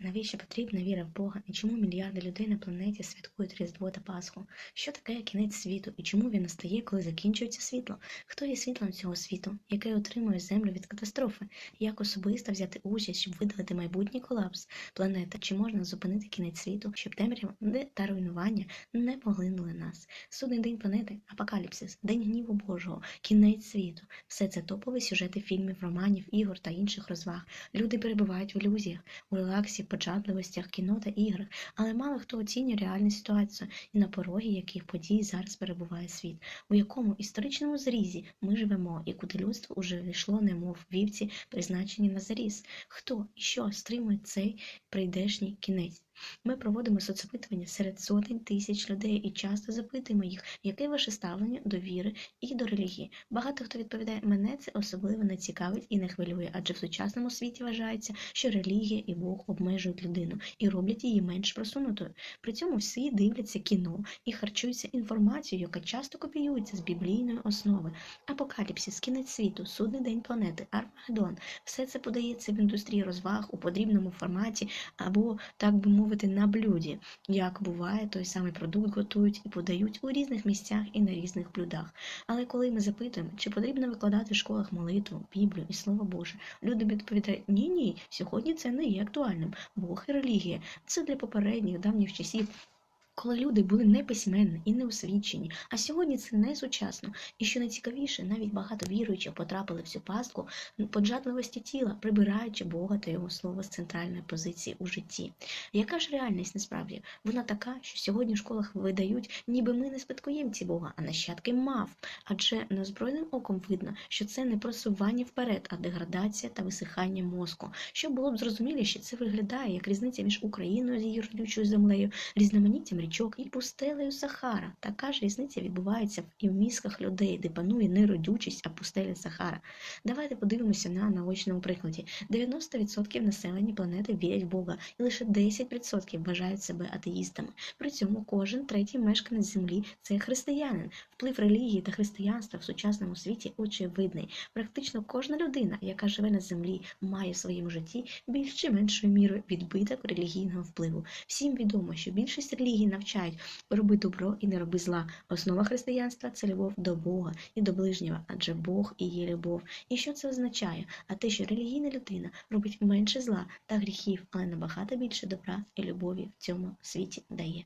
Навіщо потрібна віра в Бога і чому мільярди людей на планеті святкують Різдво та Пасху? Що таке кінець світу і чому він настає, коли закінчується світло? Хто є світлом цього світу, яке отримує землю від катастрофи? Як особисто взяти участь, щоб видалити майбутній колапс планети? Чи можна зупинити кінець світу, щоб темрява та руйнування не поглинули нас? Судний день планети, апокаліпсис, день гніву Божого, кінець світу. Все це топові сюжети фільмів, романів, ігор та інших розваг. Люди перебувають в ілюзіях, у релаксі, початливостях, кіно та іграх, але мало хто оцінює реальну ситуацію і на порогі яких подій зараз перебуває світ, у якому історичному зрізі ми живемо і куди людство уже війшло, немов вівці, призначені на заріз. Хто і що стримує цей прийдешній кінець? Ми проводимо соцопитування серед сотень тисяч людей і часто запитуємо їх, яке ваше ставлення до віри і до релігії. Багато хто відповідає, мене це особливо не цікавить і не хвилює, адже в сучасному світі вважається, що релігія і Бог обмежують людину і роблять її менш просунутою. При цьому всі дивляться кіно і харчуються інформацією, яка часто копіюється з біблійної основи. Апокаліпсис, кінець світу, судний день планети, Армагеддон. Все це подається в індустрії розваг у подрібному форматі або так би мовити мовити, на блюді, як буває, той самий продукт готують і подають у різних місцях і на різних блюдах. Але коли ми запитуємо, чи потрібно викладати в школах молитву, Біблію і Слово Боже, люди відповідають: ні, ні, сьогодні це не є актуальним. Бог і релігія це для попередніх давніх часів коли люди були не письменні і не освічені, а сьогодні це не сучасно. І що найцікавіше, навіть багато віруючих потрапили в цю пастку поджадливості тіла, прибираючи Бога та його слово з центральної позиції у житті. Яка ж реальність насправді? Вона така, що сьогодні в школах видають, ніби ми не спадкоємці Бога, а нащадки мав. Адже незбройним оком видно, що це не просування вперед, а деградація та висихання мозку. Щоб було б зрозуміліше, це виглядає як різниця між Україною з її родючою землею, різноманіттям річок і пустелею Сахара. Така ж різниця відбувається і в мізках людей, де панує не родючість, а пустеля Сахара. Давайте подивимося на наочному прикладі: 90% населення планети вірять в Бога, і лише 10% вважають себе атеїстами. При цьому кожен третій мешканець землі це християнин. Вплив релігії та християнства в сучасному світі очевидний. Практично кожна людина, яка живе на землі, має в своєму житті більш чи меншою мірою відбиток релігійного впливу. Всім відомо, що більшість релігій навчають роби добро і не роби зла. Основа християнства це любов до Бога і до ближнього, адже Бог і є любов. І що це означає? А те, що релігійна людина робить менше зла та гріхів, але набагато більше добра і любові в цьому світі дає.